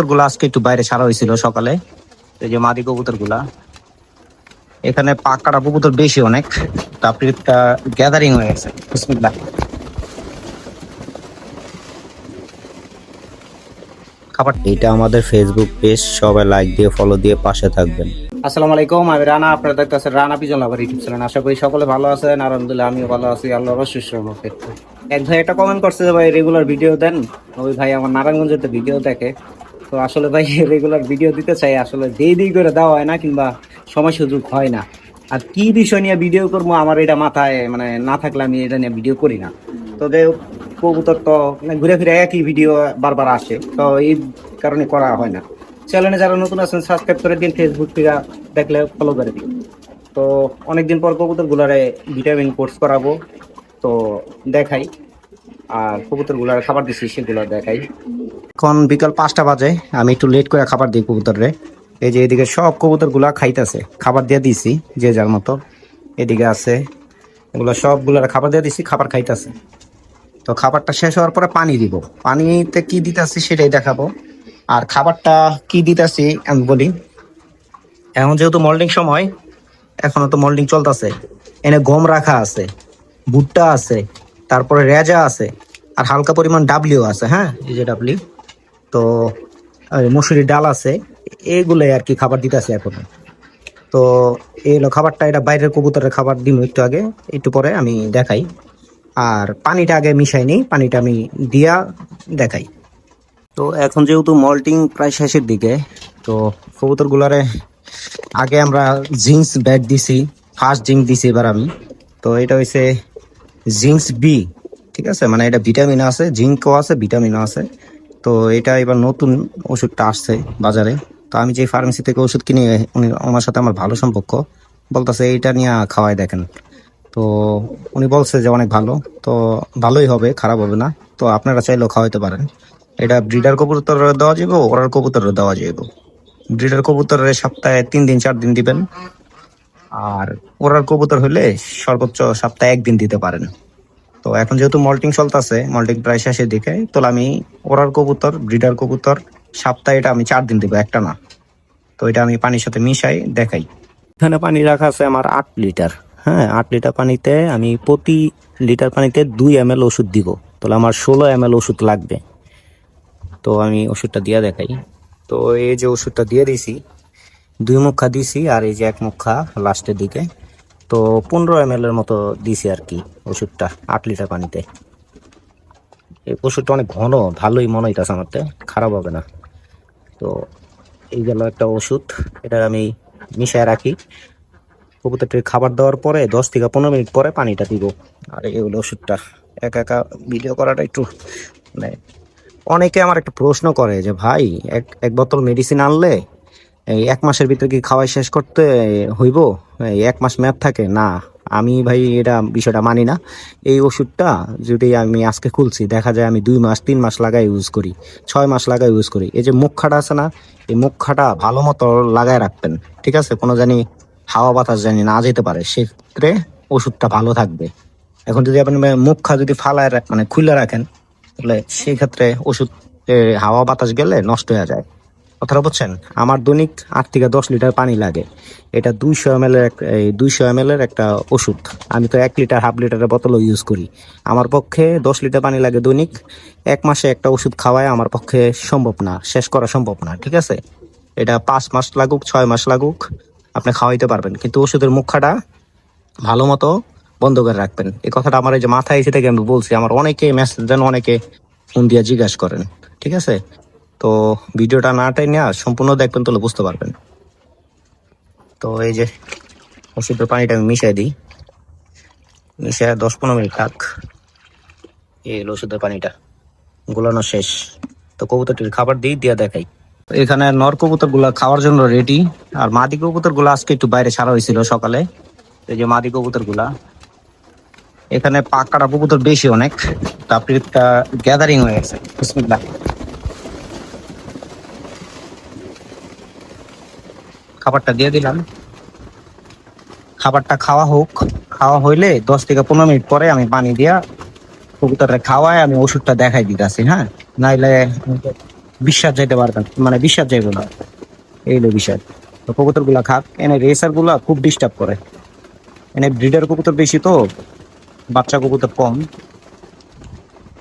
গুলো আজকে একটু বাইরে ছাড়া হয়েছিল সকালে। এই যে মাদি কবুতরগুলা এখানে পাক কাটা কবুতর বেশি অনেক। তারপরে একটা গ্যাদারিং হয়ে গেছে। বিসমিল্লাহ। খাবার এটা আমাদের ফেসবুক পেজ সবাই লাইক দিয়ে ফলো দিয়ে পাশে থাকবেন। আসসালামু আলাইকুম আমি রানা আপনারা দেখতেছেন রানা পিজন আবার ইউটিউব চ্যানেল আশা করি সকলে ভালো আছেন আলহামদুলিল্লাহ আমিও ভালো আছি আল্লাহর অশেষ রহমতে এক ভাই একটা কমেন্ট করছে যে ভাই রেগুলার ভিডিও দেন? ওই ভাই আমার নারায়ণগঞ্জেতে ভিডিও দেখে। তো আসলে ভাই রেগুলার ভিডিও দিতে চাই আসলে যেই দিই করে দেওয়া হয় না কিংবা সময় সুযোগ হয় না। আর কি বিষয় নিয়ে ভিডিও করব আমার এটা মাথায় মানে না থাকলে আমি এটা নিয়ে ভিডিও করি না। তো হোক, কবুতর তো মানে ঘুরে ফিরে একই ভিডিও বারবার আসে তো এই কারণে করা হয় না। চ্যানেলে যারা নতুন আছেন সাবস্ক্রাইব করে দিন ফেসবুক থেকে দেখলে ফলো করে দিন। তো অনেকদিন পর কবুতর গুলারে ভিটামিন কোর্স করাবো তো দেখাই। আর কবুতরগুলার খাবার দিচ্ছি সেগুলো দেখাই। এখন বিকাল পাঁচটা বাজে, আমি একটু লেট করে খাবার দিই কবুতরে এই যে এদিকে সব কবুতরগুলা খাইতেছে, খাবার দিয়ে দিছি, যে যার মতো। এদিকে আছে, এগুলো সবগুলার খাবার দিয়ে দিছি, খাবার খাইতেছে। তো খাবারটা শেষ হওয়ার পরে পানি দিব। পানিতে কি দিতেছি সেটাই দেখাবো। আর খাবারটা কি দিতেছি আমি বলি, এখন যেহেতু মোল্ডিং সময়, এখনও তো মোল্ডিং চলতেছে। এনে গম রাখা আছে, ভুট্টা আছে, তারপরে রেজা আছে, আর হালকা পরিমাণ ডাবলিও আছে হ্যাঁ? এই যে ডাবলি তো মসুরি ডাল আছে, এগুলোই আর কি খাবার দিতেছে এখন। তো, এই হলো খাবারটা, এটা বাইরের কবুতরের খাবার দিব একটু আগে, একটু পরে আমি দেখাই। আর পানিটা আগে মিশাই নিই, পানিটা আমি দিয়া দেখাই। তো, এখন যেহেতু মল্টিং প্রায় শেষের দিকে, তো কবুতর গুলারে আগে আমরা জিন্স ব্যাগ দিছি, ফার্স্ট জিঙ্ক দিছি এবার আমি। তো, এটা হইছে জিঙ্কস বি, ঠিক আছে? মানে এটা ভিটামিন আছে জিঙ্কও আছে, ভিটামিনও আছে। তো এটা এবার নতুন ওষুধটা আসছে বাজারে। তো আমি যে ফার্মেসি থেকে ওষুধ কিনে, উনি ওনার সাথে আমার ভালো সম্পর্ক। বলতেছে, এইটা নিয়ে খাওয়াই দেখেন। তো উনি বলছে যে, অনেক ভালো। তো ভালোই হবে, খারাপ হবে না। তো আপনারা চাইলেও খাওয়াইতে পারেন। এটা ব্রিডার কবুতর দেওয়া যাবে ওরার কবুতর দেওয়া যাবে ব্রিডার কবুতরের সপ্তাহে তিন দিন, চার দিন দিবেন। আর ওরার কবুতর হলে সর্বোচ্চ সপ্তাহে একদিন দিতে পারেন। তো এখন যেহেতু মল্টিং চলতেছে, মল্টিং প্রায় শেষের দিকে, তো আমি ওরার কবুতর, ব্রিডার কবুতর সপ্তাহে এটা আমি চার দিন দিব, একটা না। তো এটা আমি পানির সাথে মিশাই, দেখাই। এখানে পানি রাখা আছে আমার আট লিটার। হ্যাঁ আট লিটার পানিতে আমি প্রতি লিটার পানিতে দুই এম এল ওষুধ দিব। তাহলে আমার ষোলো এম এল ওষুধ লাগবে। তো আমি ওষুধটা দিয়ে দেখাই। তো এই যে ওষুধটা দিয়ে দিছি, দুই মুখা দিছি আর এই যে এক মুখা লাস্টের দিকে। তো পনেরো এম এর মতো দিছি আর কি ওষুধটা, আট লিটার পানিতে। এই ওষুধটা অনেক ঘন, ভালোই মনে হইতেছে আমারতে খারাপ হবে না। তো এই গেল একটা ওষুধ, এটা আমি মিশায় রাখি। কবুতরটির খাবার দেওয়ার পরে দশ থেকে পনেরো মিনিট পরে পানিটা দিব। আর এই হলো ওষুধটা। একা একা ভিডিও করাটা একটু মানে অনেকে আমার একটা প্রশ্ন করে যে, ভাই, এক এক বোতল মেডিসিন আনলে, এই এক মাসের ভিতরে কি খাওয়াই শেষ করতে হইব? এক মাস ম্যাপ থাকে, না, আমি ভাই এটা বিষয়টা মানি না। এই ওষুধটা যদি আমি আজকে খুলছি, দেখা যায় আমি দুই মাস, তিন মাস লাগাই ইউজ করি, ছয় মাস লাগাই ইউজ করি। এই যে মুখাটা আছে না, এই মুখাটা ভালো মতো লাগায় রাখবেন, ঠিক আছে? কোনো জানি হাওয়া বাতাস জানি না যেতে পারে, সেক্ষেত্রে ওষুধটা ভালো থাকবে। এখন যদি আপনি মুখা যদি ফালায় মানে খুলে রাখেন, তাহলে সেই ক্ষেত্রে ওষুধ হাওয়া বাতাস গেলে নষ্ট হয়ে যায়। কথাটা বুঝছেন? আমার দৈনিক আট থেকে দশ লিটার পানি লাগে। এটা দুইশো এম এর দুইশো এম এর একটা ওষুধ। আমি তো এক লিটার, হাফ লিটারের বোতলও ইউজ করি। আমার পক্ষে দশ লিটার পানি লাগে দৈনিক। এক মাসে একটা ওষুধ খাওয়ায় আমার পক্ষে সম্ভব না, শেষ করা সম্ভব না, ঠিক আছে? এটা পাঁচ মাস লাগুক, ছয় মাস লাগুক, আপনি খাওয়াইতে পারবেন। কিন্তু ওষুধের মুখাটা ভালো মতো বন্ধ করে রাখবেন। এই কথাটা আমার এই যে মাথায় এসে থেকে আমি বলছি, আমার অনেকে মেসেজ দেন অনেকে ফোন দিয়ে জিজ্ঞাসা করেন, ঠিক আছে? তো ভিডিওটা না টাইনে সম্পূর্ণ দেখবেন তাহলে বুঝতে পারবেন। তো এই যে ওষুধের পানিটা আমি মিশাই দিই। মিশায় দশ পনেরো মিনিট থাক। এই হলো ওষুধের পানিটা। গোলানো শেষ। তো কবুতরটির খাবার দিয়ে দেখাই। এখানে নর কবুতরগুলা খাওয়ার জন্য রেডি আর মাদি কবুতরগুলা আজকে একটু বাইরে ছাড়া হয়েছিল সকালে। এই যে মাদি কবুতরগুলা এখানে পাক কাটা কবুতর বেশি অনেক। তারপরে একটা গ্যাদারিং হয়ে গেছে। খাবারটা দিয়ে দিলাম। খাবারটা খাওয়া হোক। খাওয়া হইলে দশ থেকে পনেরো মিনিট পরে আমি পানি দিয়া কবুতরটা খাওয়ায় আমি ওষুধটা দেখাই দিতেছি হ্যাঁ? নাইলে বিশ্বাস যাইতে পারবেন মানে বিশ্বাস যাইব না। এই হলো বিষয়। তো কবুতরগুলা খাক। এনে রেসারগুলা খুব ডিস্টার্ব করে। এনে ব্রিডার কবুতর বেশি তো, বাচ্চা কবুতর কম।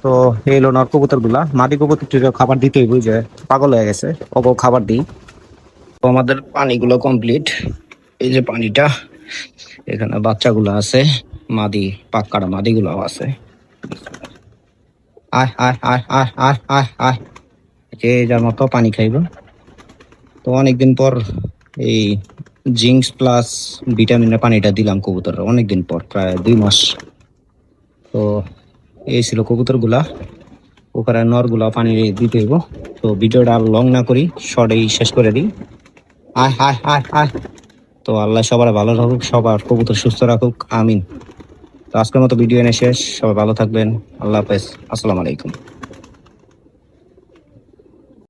তো এই হলো নর কবুতরগুলা মাদি কবুতর খাবার দিতেই বুঝে, পাগল হয়ে গেছে। ওকে খাবার দিই। আমাদের পানিগুলো কমপ্লিট এই যে পানিটা, এখানে বাচ্চাগুলো আছে, মাদি পাক্কাটা মাদিগুলো আছে। আয় আয় আয় আয় আয় আয় যে যার মতো পানি খাইব। তো অনেকদিন পর এই জিঙ্কস প্লাস ভিটামিনের পানিটা দিলাম কবুতর অনেকদিন পর, প্রায় দুই মাস। তো এই ছিল কবুতরগুলা। ওখানে নরগুলা পানি দিতে হইব। তো ভিডিওটা আর লং না করি শর্টেই শেষ করে দিই। আয় আয় আয় আয় তো আল্লাহ সবার ভালো রাখুক, সবার কবুতর সুস্থ রাখুক, আমিন। তো আজকের মতো ভিডিও এনে শেষ, সবাই ভালো থাকবেন, আল্লাহ হাফেজ, আসসালামু আলাইকুম।